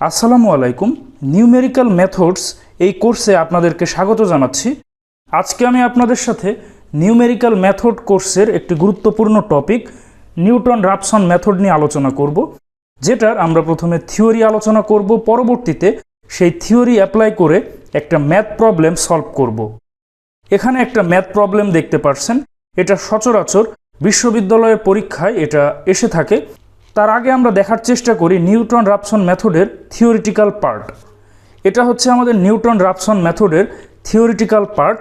আসসালামু আলাইকুম। Numerical methods এই কোর্সে আপনাদেরকে স্বাগত জানাচ্ছি। আজকে আমি আপনাদের সাথে নিউমেরিক্যাল মেথড কোর্সের একটি গুরুত্বপূর্ণ টপিক নিউটন রাপসন মেথড নিয়ে আলোচনা করব, যেটার আমরা প্রথমে থিওরি আলোচনা করব, পরবর্তীতে সেই থিওরি অ্যাপ্লাই করে একটা ম্যাথ প্রবলেম সলভ করব। এখানে একটা ম্যাথ প্রবলেম দেখতে পারছেন। এটা সচরাচর বিশ্ববিদ্যালয়ের পরীক্ষায় এটা এসে থাকে। তার আগে আমরা দেখার চেষ্টা করি নিউটন রাপসন মেথডের থিওরিটিক্যাল পার্ট। এটা হচ্ছে আমাদের নিউটন রাপসন মেথডের থিওরিটিক্যাল পার্ট।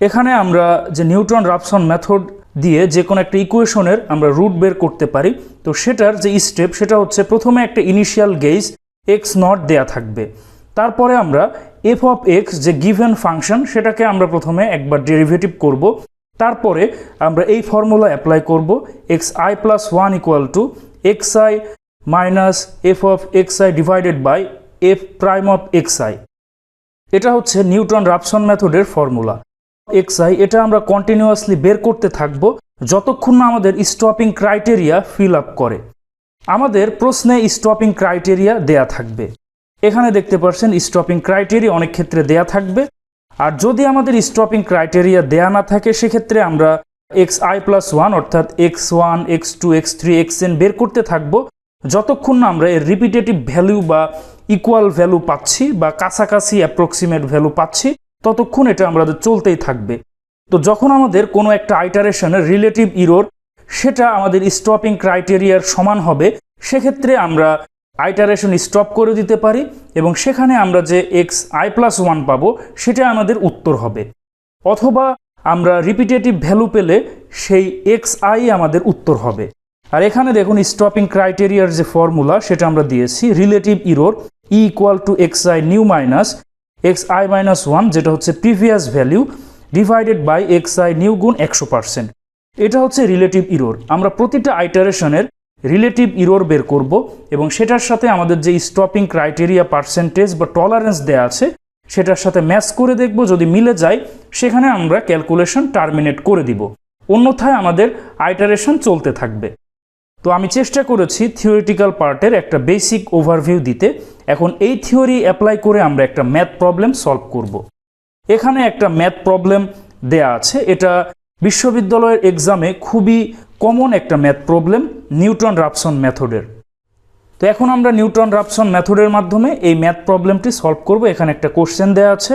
এখানে আমরা যে নিউটন রাপসন মেথড দিয়ে যে কোনো একটা ইকুয়েশনের আমরা রুট বের করতে পারি। তো সেটার যে স্টেপ, সেটা হচ্ছে প্রথমে একটা ইনিশিয়াল গেজ এক্স নট দেয়া থাকবে। তারপরে আমরা এফ অফ এক্স যে গিভেন ফাংশন, সেটাকে আমরা প্রথমে একবার ডেরিভেটিভ করব। তারপরে আমরা এই ফর্মুলা অ্যাপ্লাই করব। X I plus one equal to I minus F of X I divided by F prime of X I এটা হচ্ছে নিউটন রাপসন মেথডের ফর্মুলা। আই এটা আমরা কন্টিনিউয়াসলি বের করতে থাকব যতক্ষণ না আমাদের স্টপিং ক্রাইটেরিয়া ফিল আপ করে। আমাদের প্রশ্নে স্টপিং ক্রাইটেরিয়া দেয়া থাকবে। এখানে দেখতে পাচ্ছেন স্টপিং ক্রাইটেরিয়া অনেক ক্ষেত্রে দেয়া থাকবে। আর যদি আমাদের স্টপিং ক্রাইটেরিয়া দেয়া না থাকে, সেক্ষেত্রে আমরা এক্স আই প্লাস ওয়ান অর্থাৎ x one x two x three x n বের করতে থাকব। যতক্ষণ না আমরা এর রিপিটেটিভ ভ্যালু বা ইকুয়াল ভ্যালু পাচ্ছি বা কাছাকাছি অ্যাপ্রক্সিমেট ভ্যালু পাচ্ছি, ততক্ষণ এটা আমাদের চলতেই থাকবে। তো যখন আমাদের কোনো একটা আইটারেশনের রিলেটিভ ইরোর সেটা আমাদের স্টপিং ক্রাইটেরিয়ার সমান হবে, সেক্ষেত্রে আমরা আইটারেশন স্টপ করে দিতে পারি এবং সেখানে আমরা যে এক্স আই প্লাস ওয়ান পাবো, সেটা আমাদের উত্তর হবে। অথবা আমরা রিপিটেটিভ ভ্যালু পেলে সেই এক্স আই আমাদের উত্তর হবে। আর এখানে দেখুন স্টপিং ক্রাইটেরিয়ার যে ফর্মুলা সেটা আমরা দিয়েছি relative error e equal to x i new minus x i minus one যেটা হচ্ছে previous value divided by x i new গুণ একশো পার্সেন্ট এটা হচ্ছে রিলেটিভ ইরোর আমরা প্রতিটা আইটারেশনের রিলেটিভ ইরোর বের করব এবং সেটার সাথে আমাদের যে স্টপিং ক্রাইটেরিয়া পার্সেন্টেজ বা টলারেন্স দেয়া আছে সেটার সাথে ম্যাচ করে দেখব, যদি মিলে যায়, সেখানে আমরা ক্যালকুলেশন টার্মিনেট করে দিব। অন্যথায় আমাদের আইটারেশন চলতে থাকবে। তো আমি চেষ্টা করেছি থিওরিটিক্যাল পার্টের একটা বেসিক ওভারভিউ দিতে। এখন এই থিওরি অ্যাপ্লাই করে আমরা একটা ম্যাথ প্রবলেম সলভ করব। এখানে একটা ম্যাথ প্রবলেম দেয়া আছে। এটা বিশ্ববিদ্যালয়ের এক্সামে খুবই কমন একটা ম্যাথ প্রবলেম নিউটন রাপসন মেথডের। তো এখন আমরা নিউটন রাপসন মেথডের মাধ্যমে এই ম্যাথ প্রবলেমটি সলভ করব। এখানে একটা কোশ্চেন দেওয়া আছে।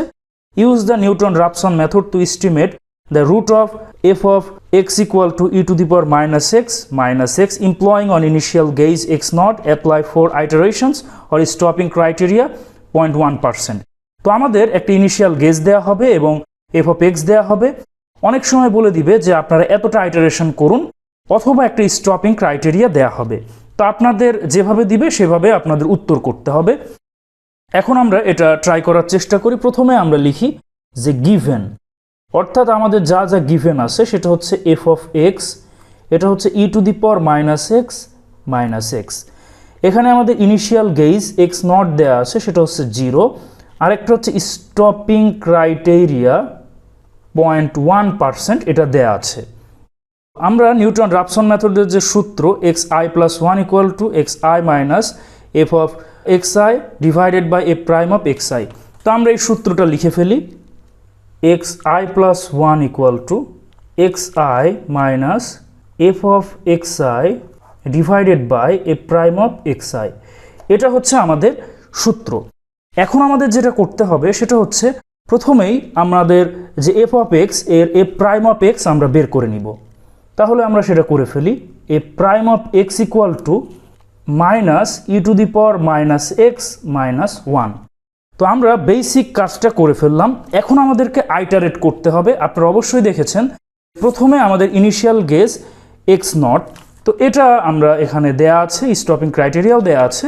Use the Newton Raphson method to estimate the root of f of x equal to e to the power minus x minus x employing on initial initial x naught apply apply for iterations or stopping criteria 0.1 percent তো আমাদের একটা initial gauge দেওয়া হবে এবং F of x দেওয়া হবে। অনেক সময় বলে দিবে যে আপনারা এতটা আইটারেশন করুন অথবা একটা স্টপিং ক্রাইটেরিয়া দেয়া হবে। তো আপনাদের যেভাবে দিবে, সেভাবে আপনাদের উত্তর করতে হবে। এখন আমরা এটা ট্রাই করার চেষ্টা করি। প্রথমে আমরা লিখি যে গিভেন অর্থাৎ আমাদের যা যা গিভেন আছে, সেটা হচ্ছে এফ অফ এক্স এটা হচ্ছে ই to the power minus x minus x এখানে আমাদের ইনিশিয়াল গেইজ এক্স নট দেওয়া আছে, সেটা হচ্ছে জিরো আরেকটা হচ্ছে stopping criteria point one percent এটা দেয়া আছে। আমরা নিউটন রাপসন মেথডের যে সূত্র x i plus one equal to x i minus f of x i divided by f prime of x i তো আমরা এই সূত্রটা লিখে ফেলি। X i plus one equal to x i minus f of x i divided by a prime of x i এটা হচ্ছে আমাদের সূত্র। এখন আমাদের যেটা করতে হবে সেটা হচ্ছে প্রথমেই আমাদের যে এফ অফ এক্সের এ প্রাইম অফ এক্স আমরা বের করে নিব। তাহলে আমরা সেটা করে ফেলি। A prime of x equal to minus e to the power minus x minus one তো আমরা বেসিক কাজটা করে ফেললাম। এখন আমাদেরকে আইটারেট করতে হবে। আপনারা অবশ্যই দেখেছেন, প্রথমে আমাদের ইনিশিয়াল গেজ এক্স নট তো এটা আমরা এখানে দেয়া আছে স্টপিং ক্রাইটেরিয়াও দেয়া আছে।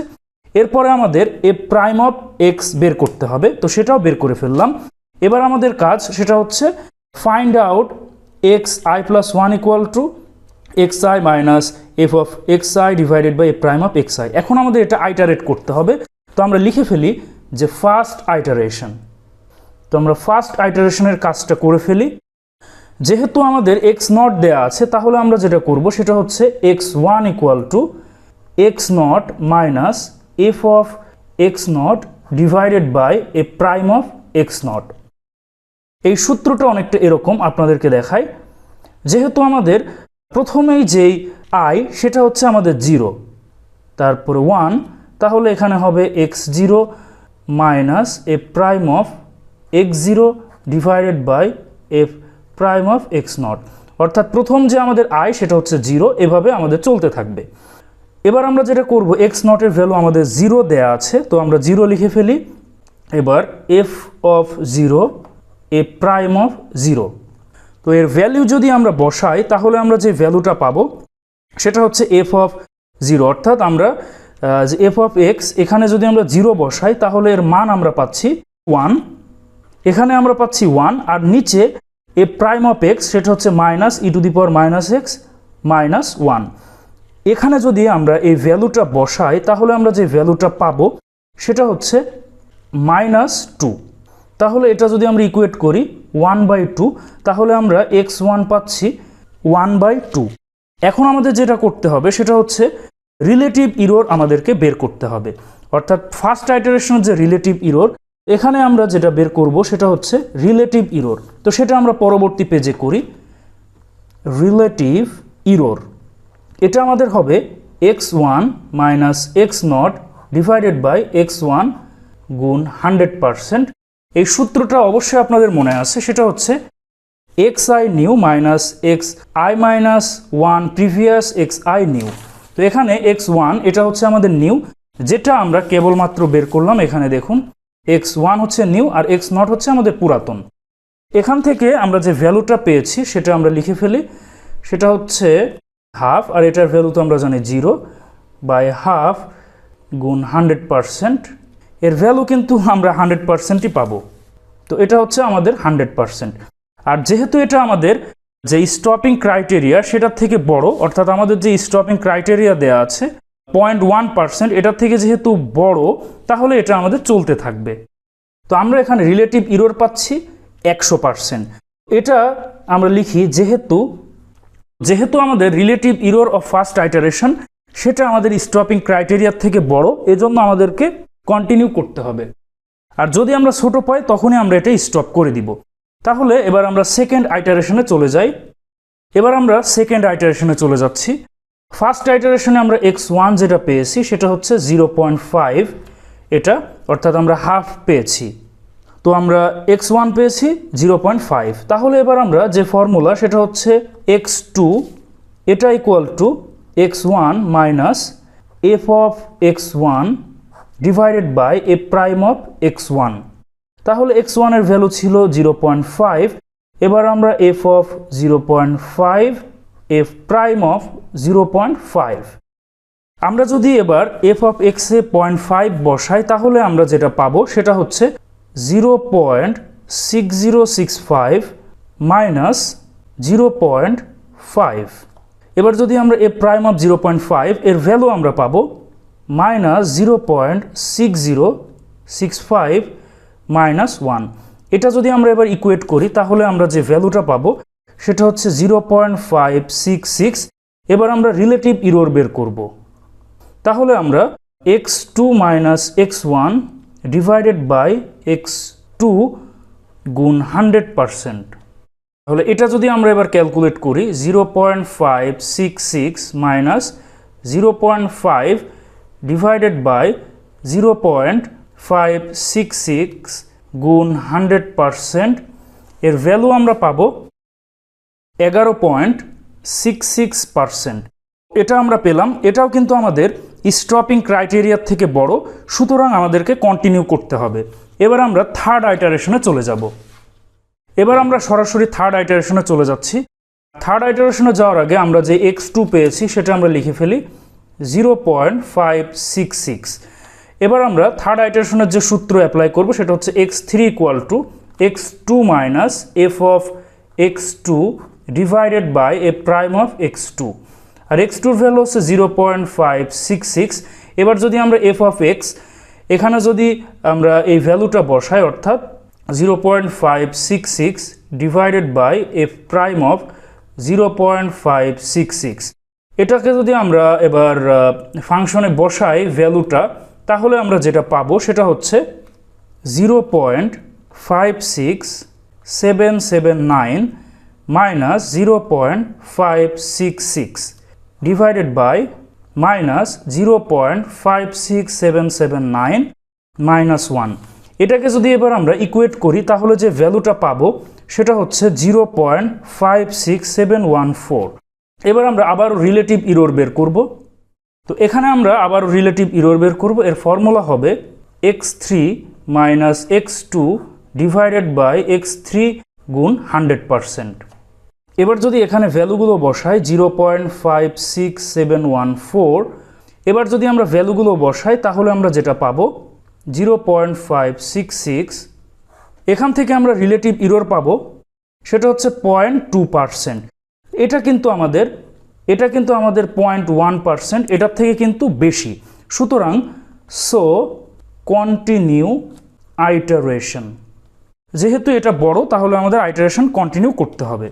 এরপরে আমাদের এ প্রাইম অফ এক্স বের করতে হবে। তো সেটাও বের করে ফেললাম। এবার আমাদের কাজ সেটা হচ্ছে find out x i plus one equal to x i minus f of x i divided by a prime of x i এখন আমাদের এটা আইটারেট করতে হবে। তো আমরা লিখে ফেলি যে ফার্স্ট আইটারেশন তো আমরা ফার্স্ট আইটারেশনের কাজটা করে ফেলি। যেহেতু আমাদের এক্স নট দেয়া আছে, তাহলে আমরা যেটা করব, সেটা হচ্ছে x one equal to x naught minus f of x naught divided by a prime of x naught এই সূত্রটা অনেকটা এরকম আপনাদেরকে দেখায়। যেহেতু আমাদের প্রথমেই যেই আই সেটা হচ্ছে আমাদের জিরো তারপরে ওয়ান তাহলে এখানে হবে x zero minus a prime of x zero divided by f prime of x naught অর্থাৎ প্রথম যে আমাদের আই সেটা হচ্ছে জিরো এভাবে আমাদের চলতে থাকবে। এবার আমরা যেটা করব এক্স নটের ভ্যালু আমাদের জিরো দেয়া আছে, তো আমরা জিরো লিখে ফেলি। এবার f of zero a prime of zero তো এর ভ্যালু যদি আমরা বসাই, তাহলে আমরা যে ভ্যালুটা পাবো, সেটা হচ্ছে এফ অফ জিরো অর্থাৎ আমরা যে এফ অফ এক্স এখানে যদি আমরা জিরো বসাই, তাহলে এর মান আমরা পাচ্ছি ওয়ান এখানে আমরা পাচ্ছি ওয়ান আর নিচে এ প্রাইম অফ এক্স সেটা হচ্ছে minus e to the power minus x minus one এখানে যদি আমরা এই ভ্যালুটা বসাই, তাহলে আমরা যে ভ্যালুটা পাবো, সেটা হচ্ছে মাইনাস টু তাহলে এটা যদি আমরা ইকুয়েট করি ওয়ান বাই টু তাহলে আমরা এক্স ওয়ান পাচ্ছি ওয়ান বাই টু এখন আমাদের যেটা করতে হবে, সেটা হচ্ছে রিলেটিভ ইরোর আমাদেরকে বের করতে হবে। অর্থাৎ ফার্স্ট আইটারেশনের যে রিলেটিভ ইরোর এখানে আমরা যেটা বের করব, সেটা হচ্ছে রিলেটিভ ইরোর তো সেটা আমরা পরবর্তী পেজে করি। রিলেটিভ ইরোর এটা আমাদের হবে x one minus x naught divided by x one গুণ হান্ড্রেড পারসেন্ট এই সূত্রটা অবশ্যই আপনাদের মনে আছে, সেটা হচ্ছে x i new minus x i minus one previous x i new তো এখানে এক্স ওয়ান এটা হচ্ছে আমাদের নিউ যেটা আমরা কেবলমাত্র বের করলাম এখানে দেখুন এক্স ওয়ান হচ্ছে নিউ আর এক্স নট হচ্ছে আমাদের পুরাতন। এখান থেকে আমরা যে ভ্যালুটা পেয়েছি, সেটা আমরা লিখে ফেলি, সেটা হচ্ছে হাফ আর এটার ভ্যালু তো আমরা জানি জিরো বাই হাফ গুণ হান্ড্রেড পারসেন্ট এর ভ্যালু কিন্তু আমরা হান্ড্রেড পারসেন্টই পাবো। তো এটা হচ্ছে আমাদের হান্ড্রেড পারসেন্ট আর যেহেতু এটা আমাদের যে স্টপিং ক্রাইটেরিয়া সেটার থেকে বড়, অর্থাৎ আমাদের যে স্টপিং ক্রাইটেরিয়া দেওয়া আছে পয়েন্ট ওয়ান পার্সেন্ট এটার থেকে যেহেতু বড়, তাহলে এটা আমাদের চলতে থাকবে। তো আমরা এখানে রিলেটিভ ইরোর পাচ্ছি একশো পার্সেন্ট এটা আমরা লিখি যেহেতু যেহেতু আমাদের relative error of first iteration সেটা আমাদের স্টপিং ক্রাইটেরিয়ার থেকে বড়, এজন্য আমাদেরকে কন্টিনিউ করতে হবে। আর যদি আমরা ছোট পাই, তখনই আমরা এটা স্টপ করে দিব। তাহলে এবার আমরা সেকেন্ড আইটারেশনে চলে যাই। এবার আমরা সেকেন্ড আইটারেশনে চলে যাচ্ছি। ফার্স্ট আইটারেশনে আমরা এক্স ওয়ান যেটা পেয়েছি, সেটা হচ্ছে জিরো পয়েন্ট ফাইভ এটা অর্থাৎ আমরা হাফ পেয়েছি। তো আমরা এক্স ওয়ান পেয়েছি জিরো পয়েন্ট ফাইভ তাহলে এবার আমরা যে ফর্মুলা সেটা হচ্ছে এক্স টু এটা equal to x one minus f of x one divided by a prime of x one তাহলে এক্স ওয়ানের ভ্যালু ছিল জিরো পয়েন্ট ফাইভ এবার আমরা f of zero point five f prime of zero point five আমরা যদি এবার F of এক্সে point five বসাই, তাহলে আমরা যেটা পাবো সেটা হচ্ছে zero point six zero six five minus zero point five এবার যদি আমরা a prime of zero point five এর ভ্যালু আমরা পাবো minus zero point six zero six five minus one এটা যদি আমরা এবার ইকুয়েট করি, তাহলে আমরা যে ভ্যালুটা পাবো, সেটা হচ্ছে zero point five six six এবার আমরা রিলেটিভ ইরোর বের করব। তাহলে আমরা x two minus x one divided by x two গুণ হান্ড্রেড পারসেন্ট তাহলে এটা যদি আমরা এবার ক্যালকুলেট করি zero point five six six minus zero point five divided by zero point five six six গুণ হান্ড্রেড পারসেন্ট এর ভ্যালু আমরা পাবো এগারো পয়েন্ট সিক্স সিক্স পারসেন্ট এটা আমরা পেলাম, এটাও কিন্তু আমাদের স্টপিং ক্রাইটেরিয়ার থেকে বড়, সুতরাং আমাদেরকে কন্টিনিউ করতে হবে। এবার আমরা থার্ড আইটারেশনে চলে যাব। এবার আমরা সরাসরি থার্ড আইটারেশনে চলে যাচ্ছি। থার্ড আইটারেশনে যাওয়ার আগে আমরা যে এক্স টু পেয়েছি, সেটা আমরা লিখে ফেলি। Zero point five six six এবার আমরা থার্ড আইটারেশনের যে সূত্র অ্যাপ্লাই করব, সেটা হচ্ছে x three equal to x two minus f of x two divided by a prime of x two R x টুর ভ্যালু হচ্ছে zero point five six six এবার যদি আমরা এফ অফ এক্স এখানে যদি আমরা এই ভ্যালুটা বসাই, অর্থাৎ zero point five six six divided by f prime of zero point five six six এটাকে যদি আমরা এবার ফাংশনে বসাই ভ্যালুটা তাহলে আমরা যেটা পাবো সেটা হচ্ছে zero point five six seven seven nine minus zero point five six six divided by minus zero point five six seven seven nine minus one এটাকে যদি এবার আমরা ইকুয়েট করি, তাহলে যে ভ্যালুটা পাবো সেটা হচ্ছে zero point five six seven one four এবার আমরা আবার রিলেটিভ ইরোর বের করব। তো এখানে আমরা আবার রিলেটিভ ইরোর বের করব। এর ফর্মুলা হবে x three minus x two divided by x three গুণ হান্ড্রেড পারসেন্ট এবার যদি এখানে ভ্যালুগুলো বসাই zero point five six seven one four এবার যদি আমরা ভ্যালুগুলো বসাই তাহলে আমরা যেটা পাবো zero point five six six এখান থেকে আমরা রিলেটিভ ইরোর পাবো, সেটা হচ্ছে পয়েন্ট টু পারসেন্ট এটা কিন্তু আমাদের, এটা কিন্তু আমাদের পয়েন্ট ওয়ান পারসেন্ট এটার থেকে কিন্তু বেশি। সুতরাং সো কন্টিনিউ আইটারেশন যেহেতু এটা বড়, তাহলে আমাদের আইটারেশন কন্টিনিউ করতে হবে।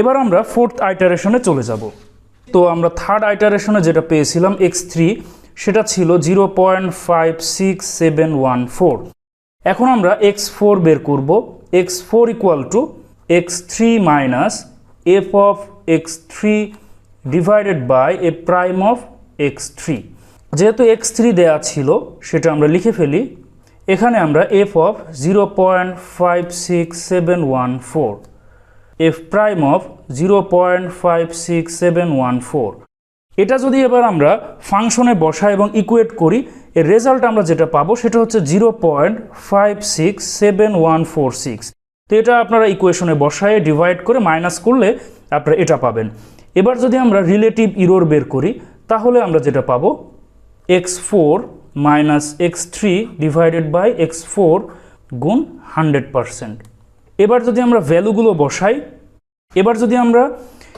এবার আমরা ফোর্থ আইটারেশনে চলে যাব। তো আমরা থার্ড আইটারেশনে যেটা পেয়েছিলাম এক্স থ্রি সেটা ছিল zero point five six seven one four এখন আমরা এক্স ফোর বের করব। X four equal to x three minus f of x three divided by a prime of x three যেহেতু এক্স থ্রি দেওয়া ছিল, সেটা আমরা লিখে ফেলি। এখানে আমরা f of zero point five six seven one four f prime of zero point five six seven one four এটা যদি এবার আমরা ফাংশনে বসাই এবং ইকুয়েট করি, এর রেজাল্ট আমরা যেটা পাবো, সেটা হচ্ছে zero point five six seven one four six তো এটা আপনারা ইকুয়েশনে বসায় ডিভাইড করে মাইনাস করলে আপনারা এটা পাবেন। এবার যদি আমরা রিলেটিভ ইরোর বের করি, তাহলে আমরা যেটা পাবো? X four minus x three divided by x four গুণ হান্ড্রেড পারসেন্ট এবার যদি আমরা ভ্যালুগুলো বসাই, এবার যদি আমরা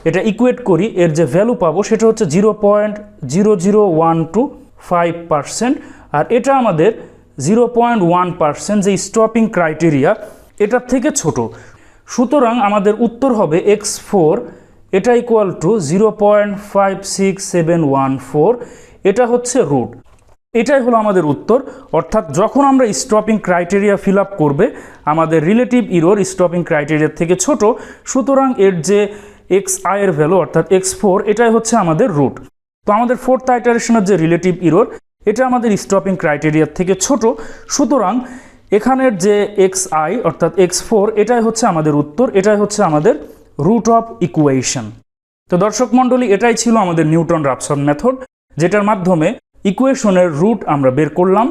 এটা ইকুয়েট করি, এর যে ভ্যালু পাবো সেটা হচ্ছে zero point zero zero one two five percent আর এটা আমাদের জিরো পয়েন্ট ওয়ান পারসেন্ট যে স্টপিং ক্রাইটেরিয়া এটার থেকে ছোট। সুতরাং আমাদের উত্তর হবে এক্স ফোর, এটা equal to zero point five six seven one four এটা হচ্ছে রুট এটাই হলো আমাদের উত্তর। অর্থাৎ যখন আমরা স্টপিং ক্রাইটেরিয়া ফিল আপ করবে, আমাদের রিলেটিভ ইরোর স্টপিং ক্রাইটেরিয়ার থেকে ছোট, সুতরাং এর যে এক্স আয়ের ভ্যালু অর্থাৎ এক্স ফোর, এটাই হচ্ছে আমাদের রুট তো আমাদের ফোর্থ আইটারেশনের যে রিলেটিভ ইরোর এটা আমাদের স্টপিং ক্রাইটেরিয়ার থেকে ছোট। সুতরাং এখানের যে এক্স আই অর্থাৎ এক্স ফোর এটাই হচ্ছে আমাদের উত্তর, এটাই হচ্ছে আমাদের রুট অফ ইকুয়েশন তো দর্শক মণ্ডলী, এটাই ছিল আমাদের নিউটন রাপসন মেথড যেটার মাধ্যমে ইকুয়েশনের রুট আমরা বের করলাম।